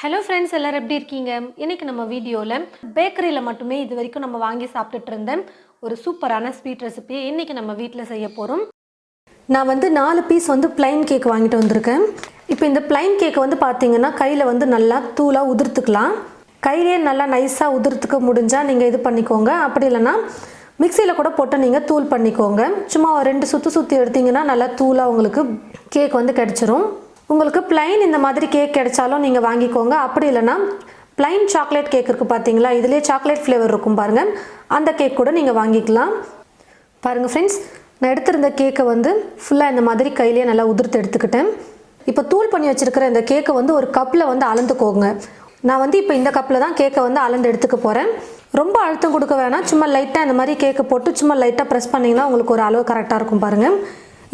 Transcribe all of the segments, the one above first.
Hello friends எல்லோரும் எப்படி இருக்கீங்க? இன்றைக்கி நம்ம வீடியோவில் பேக்கரியில் மட்டுமே இது வரைக்கும் நம்ம வாங்கி சாப்பிட்டுட்டு இருந்தேன் ஒரு சூப்பரான ஸ்வீட் ரெசிபியை இன்றைக்கி நம்ம வீட்டில் செய்ய போகிறோம் நான் வந்து நாலு பீஸ் வந்து பிளைன் கேக் வாங்கிட்டு வந்திருக்கேன். இப்போ இந்த பிளைன் கேக்கை வந்து பார்த்தீங்கன்னா கையில் வந்து நல்லா தூளாக உதிர்த்துக்கலாம். கையிலேயே நல்லா நைஸாக உதிர்த்துக்க முடிஞ்சால் நீங்கள் இது பண்ணிக்கோங்க. அப்படி இல்லைன்னா மிக்சியில் கூட போட்டு நீங்கள் தூள் பண்ணிக்கோங்க. சும்மா ஒரு ரெண்டு சுற்றி சுற்றி எடுத்தீங்கன்னா நல்லா தூளாக உங்களுக்கு கேக் வந்து கிடச்சிரும். உங்களுக்கு பிளைன் இந்த மாதிரி கேக் கிடைச்சாலும் நீங்கள் வாங்கிக்கோங்க. அப்படி இல்லைன்னா பிளைன் சாக்லேட் கேக் இருக்குது பார்த்தீங்களா இதுலேயே சாக்லேட் ஃப்ளேவர் இருக்கும் பாருங்கள் அந்த கேக் கூட நீங்கள் வாங்கிக்கலாம். பாருங்கள் ஃப்ரெண்ட்ஸ் நான் எடுத்திருந்த கேக்கை வந்து ஃபுல்லாக இந்த மாதிரி கையிலேயே நல்லா உதிர்த்து எடுத்துக்கிட்டேன். இப்போ தூள் பண்ணி வச்சுருக்கிற இந்த கேக்கை வந்து ஒரு கப்பில் வந்து அளந்துக்கோங்க. நான் வந்து இப்போ இந்த கப்பில் தான் கேக்கை வந்து அளந்து எடுத்துக்க போகிறேன் ரொம்ப அழுத்தம் கொடுக்க வேணாம். சும்மா லைட்டாக இந்த மாதிரி கேக்கை போட்டு சும்மா லைட்டாக ப்ரெஸ் பண்ணிங்கன்னா உங்களுக்கு ஒரு அளவு கரெக்டாக இருக்கும் பாருங்கள்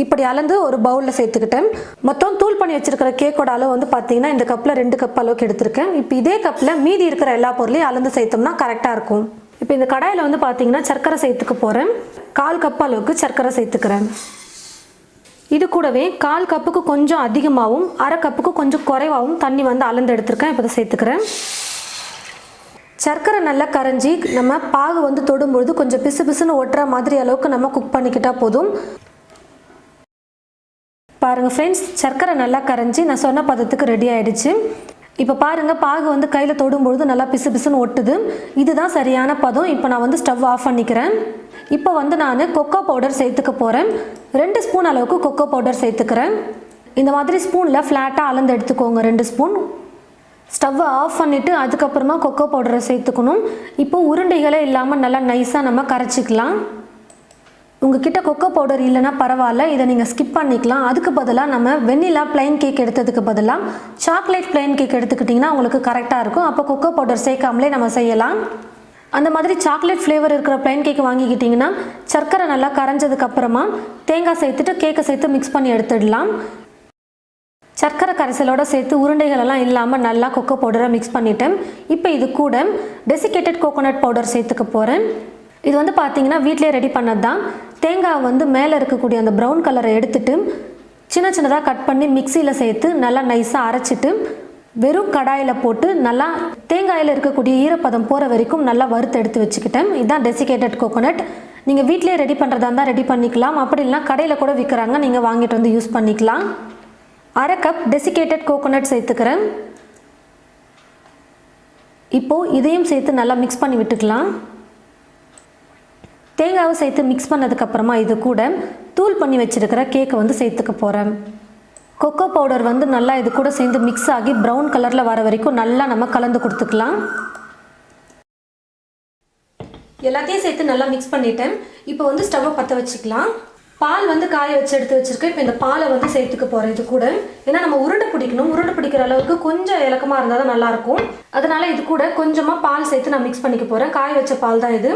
இப்படி அளந்து ஒரு பவுலில் சேர்த்துக்கிட்டேன். மொத்தம் தூள் பண்ணி வச்சிருக்கிற கேக்கோட அளவு வந்து பார்த்தீங்கன்னா இந்த கப்பில் ரெண்டு கப் அளவுக்கு எடுத்திருக்கேன். இப்போ இதே கப்பில் மீதி இருக்கிற எல்லா பொருளையும் அளந்து சேர்த்தோம்னா கரெக்டாக இருக்கும். இப்போ இந்த கடாயில் வந்து பார்த்தீங்கன்னா சர்க்கரை சேர்த்துக்க போகிறேன் கால் கப் அளவுக்கு சர்க்கரை சேர்த்துக்கிறேன். இது கூடவே கால் கப்புக்கு கொஞ்சம் அதிகமாகவும் அரை கப்புக்கு கொஞ்சம் குறைவாகவும் தண்ணி வந்து அளந்து எடுத்திருக்கேன். இப்போ இதை சேர்த்துக்கிறேன். சர்க்கரை நல்லா கரைஞ்சி நம்ம பாகு வந்து தொடும்பொழுது கொஞ்சம் பிசு பிசுன்னு ஒட்டுற மாதிரி அளவுக்கு நம்ம குக் பண்ணிக்கிட்டால் போதும். பாருங்கள் ஃப்ரெண்ட்ஸ் சர்க்கரை நல்லா கரைஞ்சி நான் சொன்ன பதத்துக்கு ரெடி ஆகிடுச்சு இப்போ பாருங்கள் பாகு வந்து கையில் தொடும்பொழுது நல்லா பிசு பிசுன்னு ஒட்டுது. இதுதான் சரியான பதம். இப்போ நான் வந்து ஸ்டவ் ஆஃப் பண்ணிக்கிறேன். இப்போ வந்து நான் கொக்கோ பவுடர் சேர்த்துக்க போகிறேன் ரெண்டு ஸ்பூன் அளவுக்கு கொக்கோ பவுடர் சேர்த்துக்கிறேன். இந்த மாதிரி ஸ்பூனில் ஃப்ளாட்டாக அளந்து எடுத்துக்கோங்க ரெண்டு ஸ்பூன் ஸ்டவ்வை ஆஃப் பண்ணிவிட்டு அதுக்கப்புறமா கொக்கோ பவுடரை சேர்த்துக்கணும். இப்போ உருண்டைகளே இல்லாமல் நல்லா நைஸாக நம்ம கரைச்சிக்கலாம். உங்ககிட்ட கொக்கோ பவுடர் இல்லைன்னா பரவாயில்ல இதை நீங்கள் ஸ்கிப் பண்ணிக்கலாம். அதுக்கு பதிலாக நம்ம வெண்ணிலா பிளைன் கேக் எடுத்ததுக்கு பதிலாக சாக்லேட் பிளைன் கேக் எடுத்துக்கிட்டிங்கன்னா உங்களுக்கு கரெக்டாக இருக்கும். அப்போ கொக்கோ பவுடர் சேர்க்காமலே நம்ம செய்யலாம். அந்த மாதிரி சாக்லேட் ஃப்ளேவர் இருக்கிற பிளைன் கேக் வாங்கிக்கிட்டிங்கன்னா சர்க்கரை நல்லா கரைஞ்சதுக்கு அப்புறமா தேங்காய் சேர்த்துட்டு கேக்கை சேர்த்து மிக்ஸ் பண்ணி எடுத்துடலாம். சர்க்கரை கரைசலோடு சேர்த்து உருண்டைகள் எல்லாம் இல்லாமல் நல்லா கொக்கோ பவுடரை மிக்ஸ் பண்ணிட்டேன். இப்போ இது கூட டெசிகேட்டட் கோகோனட் பவுடர் சேர்த்துக்க போகிறேன் இது வந்து பார்த்தீங்கன்னா வீட்டிலே ரெடி பண்ணது தான் தேங்காய் வந்து மேலே இருக்கக்கூடிய அந்த ப்ரௌன் கலரை எடுத்துட்டு சின்ன சின்னதாக கட் பண்ணி மிக்சியில் சேர்த்து நல்லா நைஸாக அரைச்சிட்டு வெறும் கடாயில் போட்டு நல்லா தேங்காயில் இருக்கக்கூடிய ஈரப்பதம் போகிற வரைக்கும் நல்லா வறுத்து எடுத்து வச்சுக்கிட்டேன். இதுதான் டெசிகேட்டட் கோகோனட் நீங்கள் வீட்டிலே ரெடி பண்ணுறதா இருந்தால் ரெடி பண்ணிக்கலாம். அப்படி இல்லைனா கடையில் கூட விற்கிறாங்க நீங்கள் வாங்கிட்டு வந்து யூஸ் பண்ணிக்கலாம். அரை கப் டெசிகேட்டட் கோகோனட் சேர்த்துக்கிறேன். இப்போது இதையும் சேர்த்து நல்லா மிக்ஸ் பண்ணி விட்டுக்கலாம். தேங்காவை சேர்த்து மிக்ஸ் பண்ணதுக்கப்புறமா இது கூட தூள் பண்ணி வச்சுருக்கிற கேக்கை வந்து சேர்த்துக்க போகிறேன் கொக்கோ பவுடர் வந்து நல்லா இது கூட சேர்ந்து மிக்ஸ் ஆகி ப்ரௌன் கலரில் வர வரைக்கும் நல்லா நம்ம கலந்து கொடுத்துக்கலாம். எல்லாத்தையும் சேர்த்து நல்லா மிக்ஸ் பண்ணிட்டேன். இப்போ வந்து ஸ்டவ்வை பற்ற வச்சுக்கலாம். பால் வந்து காய வச்சு எடுத்து வச்சுருக்கேன். இப்போ இந்த பாலை வந்து சேர்த்துக்க போகிறேன் இது கூட. ஏன்னா நம்ம உருண்டை பிடிக்கணும். உருண்டை பிடிக்கிற அளவுக்கு கொஞ்சம் இலக்கமாக இருந்தால் தான் நல்லாயிருக்கும் அதனால இது கூட கொஞ்சமாக பால் சேர்த்து நான் மிக்ஸ் பண்ணிக்க போகிறேன் காய வச்ச பால் தான் இது.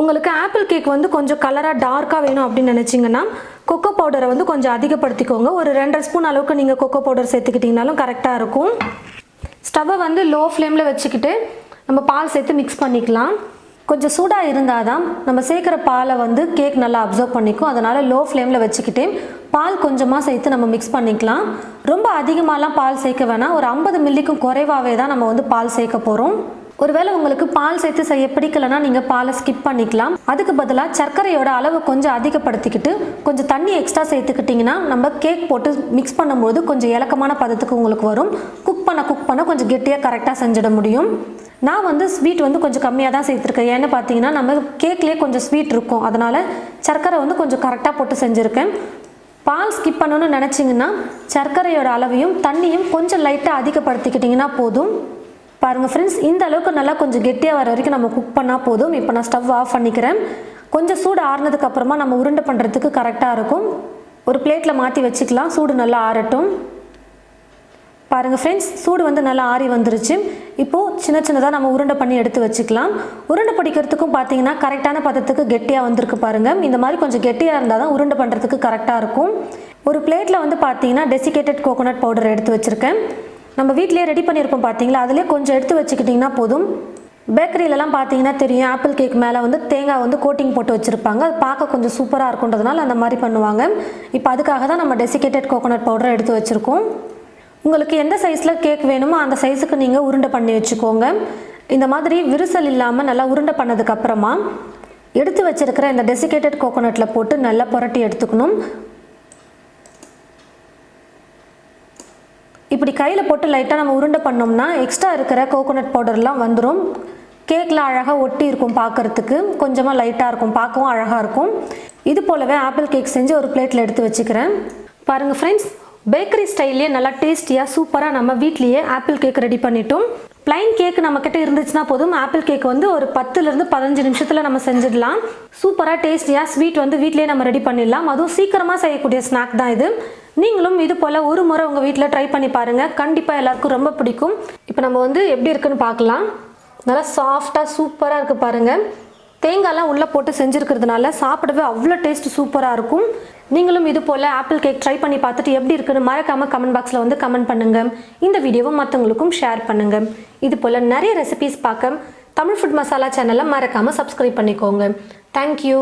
உங்களுக்கு ஆப்பிள் கேக் வந்து கொஞ்சம் கலராக டார்க்காக வேணும் அப்படின்னு நினச்சிங்கன்னா கொக்கோ பவுடரை வந்து கொஞ்சம் அதிகப்படுத்திக்கோங்க. ஒரு ரெண்டரை ஸ்பூன் அளவுக்கு நீங்கள் கொக்கோ பவுடர் சேர்த்துக்கிட்டிங்கனாலும் கரெக்டாக இருக்கும். ஸ்டவ்வை வந்து லோ ஃப்ளேமில் வச்சுக்கிட்டு நம்ம பால் சேர்த்து மிக்ஸ் பண்ணிக்கலாம். கொஞ்சம் சூடாக இருந்தால் தான் நம்ம சேர்க்குற பாலை வந்து கேக் நல்லா அப்சர்வ் பண்ணிக்கும். அதனால் லோ ஃப்ளேமில் வச்சுக்கிட்டே பால் கொஞ்சமாக சேர்த்து நம்ம மிக்ஸ் பண்ணிக்கலாம். ரொம்ப அதிகமாகலாம் பால் சேர்க்க வேணாம். ஒரு ஐம்பது மில்லிக்கும் குறைவாகவே தான் நம்ம வந்து பால் சேர்க்க போகிறோம் ஒருவேளை உங்களுக்கு பால் சேர்த்து செய்ய பிடிக்கலனா நீங்கள் பாலை ஸ்கிப் பண்ணிக்கலாம். அதுக்கு பதிலாக சர்க்கரையோட அளவு கொஞ்சம் அதிகப்படுத்திக்கிட்டு கொஞ்சம் தண்ணி எக்ஸ்ட்ரா சேர்த்துக்கிட்டிங்கன்னா நம்ம கேக் போட்டு மிக்ஸ் பண்ணும்போது கொஞ்சம் இலக்கமான பதத்துக்கு உங்களுக்கு வரும். குக் பண்ண குக் பண்ண கொஞ்சம் கெட்டியாக கரெக்டாக செஞ்சிட முடியும். நான் வந்து ஸ்வீட் வந்து கொஞ்சம் கம்மியாக தான் சேர்த்துருக்கேன். ஏன்னு பார்த்தீங்கன்னா நம்ம கேக்லேயே கொஞ்சம் ஸ்வீட் இருக்கும். அதனால் சர்க்கரை வந்து கொஞ்சம் கரெக்டாக போட்டு செஞ்சுருக்கேன். பால் ஸ்கிப் பண்ணணும்னு நினச்சிங்கன்னா சர்க்கரையோட அளவையும் தண்ணியும் கொஞ்சம் லைட்டாக அதிகப்படுத்திக்கிட்டிங்கன்னா போதும். பாருங்கள் ஃப்ரெண்ட்ஸ் இந்த அளவுக்கு நல்லா கொஞ்சம் கெட்டியாக வர வரைக்கும் நம்ம குக் பண்ணால் போதும். இப்போ நான் ஸ்டவ் ஆஃப் பண்ணிக்கிறேன். கொஞ்சம் சூடு ஆறுனதுக்கு அப்புறமா நம்ம உருண்டை பண்ணுறதுக்கு கரெக்டாக இருக்கும். ஒரு பிளேட்டில் மாற்றி வச்சுக்கலாம். சூடு நல்லா ஆறட்டும். பாருங்கள் ஃப்ரெண்ட்ஸ் சூடு வந்து நல்லா ஆறி வந்துருச்சு. இப்போது சின்ன சின்னதாக நம்ம உருண்டை பண்ணி எடுத்து வச்சுக்கலாம். உருண்டை பிடிக்கிறதுக்கும் பார்த்தீங்கன்னா கரெக்டான பதத்துக்கு கெட்டியாக வந்திருக்கு பாருங்கள் இந்த மாதிரி கொஞ்சம் கெட்டியாக இருந்தால் தான் உருண்டை பண்ணுறதுக்கு கரெக்டாக இருக்கும். ஒரு பிளேட்டில் வந்து பார்த்தீங்கன்னா டெசிகேட்டட் கோகோனட் பவுடர் எடுத்து வச்சுருக்கேன். நம்ம வீட்டிலேயே ரெடி பண்ணியிருப்போம் பார்த்தீங்களா? அதிலே கொஞ்சம் எடுத்து வச்சுக்கிட்டிங்கன்னா போதும். பேக்கரியிலலாம் பார்த்தீங்கன்னா தெரியும் ஆப்பிள் கேக் மேலே வந்து தேங்காய் வந்து கோட்டிங் போட்டு வச்சுருப்பாங்க. அது பார்க்க கொஞ்சம் சூப்பராக இருக்குன்றதுனால அந்த மாதிரி பண்ணுவாங்க. இப்போ அதுக்காக தான் நம்ம டெசிகேட்டட் கோகோனட் பவுடர் எடுத்து வச்சுருக்கோம். உங்களுக்கு எந்த சைஸில் கேக் வேணுமோ அந்த சைஸுக்கு நீங்கள் உருண்டை பண்ணி வச்சுக்கோங்க. இந்த மாதிரி விரிசல் இல்லாமல் நல்லா உருண்டை பண்ணதுக்கப்புறமா எடுத்து வச்சிருக்கிற இந்த டெசிகேட்டட் கோகோனட்டில் போட்டு நல்லா புரட்டி எடுத்துக்கணும். இப்படி கையில் போட்டு லைட்டாக நம்ம உருண்டை பண்ணோம்னா எக்ஸ்ட்ரா இருக்கிற கோகோனட் பவுடர்லாம் வந்துடும் கேக்கில் அழகாக ஒட்டி இருக்கும் பார்க்கறதுக்கு கொஞ்சமாக லைட்டாக இருக்கும் பார்க்கவும் அழகாக இருக்கும். இது போலவே ஆப்பிள் கேக் செஞ்சு ஒரு பிளேட்டில் எடுத்து வச்சுக்கிறேன். பாருங்கள் ஃப்ரெண்ட்ஸ் பேக்கரி ஸ்டைல்லே நல்லா டேஸ்டியாக சூப்பராக நம்ம வீட்லேயே ஆப்பிள் கேக் ரெடி பண்ணிட்டோம். ப்ளைன் கேக் நம்மக்கிட்ட இருந்துச்சுன்னா போதும். ஆப்பிள் கேக் வந்து ஒரு பத்துலேருந்து பதினஞ்சு நிமிஷத்தில் நம்ம செஞ்சிடலாம். சூப்பராக டேஸ்டியாக ஸ்வீட் வந்து வீட்லேயே நம்ம ரெடி பண்ணிடலாம். அதுவும் சீக்கிரமாக செய்யக்கூடிய ஸ்நாக் தான் இது. நீங்களும் இது போல் ஒரு முறை உங்கள் வீட்டில் ட்ரை பண்ணி பாருங்கள் கண்டிப்பாக எல்லாருக்கும் ரொம்ப பிடிக்கும். இப்போ நம்ம வந்து எப்படி இருக்குன்னு பார்க்கலாம். நல்லா சாஃப்டாக சூப்பராக இருக்குது பாருங்கள் தேங்காய்லாம் உள்ளே போட்டு செஞ்சுருக்கிறதுனால சாப்பிடவே அவ்வளோ டேஸ்ட் சூப்பராக இருக்கும். நீங்களும் இது போல் ஆப்பிள் கேக் ட்ரை பண்ணி பார்த்துட்டு எப்படி இருக்குன்னு மறக்காமல் கமெண்ட் பாக்ஸில் வந்து கமெண்ட் பண்ணுங்கள் இந்த வீடியோவை மற்றவங்களுக்கும் ஷேர் பண்ணுங்கள் இது போல் நிறைய ரெசிபீஸ் பார்க்க தமிழ் ஃபுட் மசாலா சேனலை மறக்காமல் சப்ஸ்கிரைப் பண்ணிக்கோங்க. தேங்க்யூ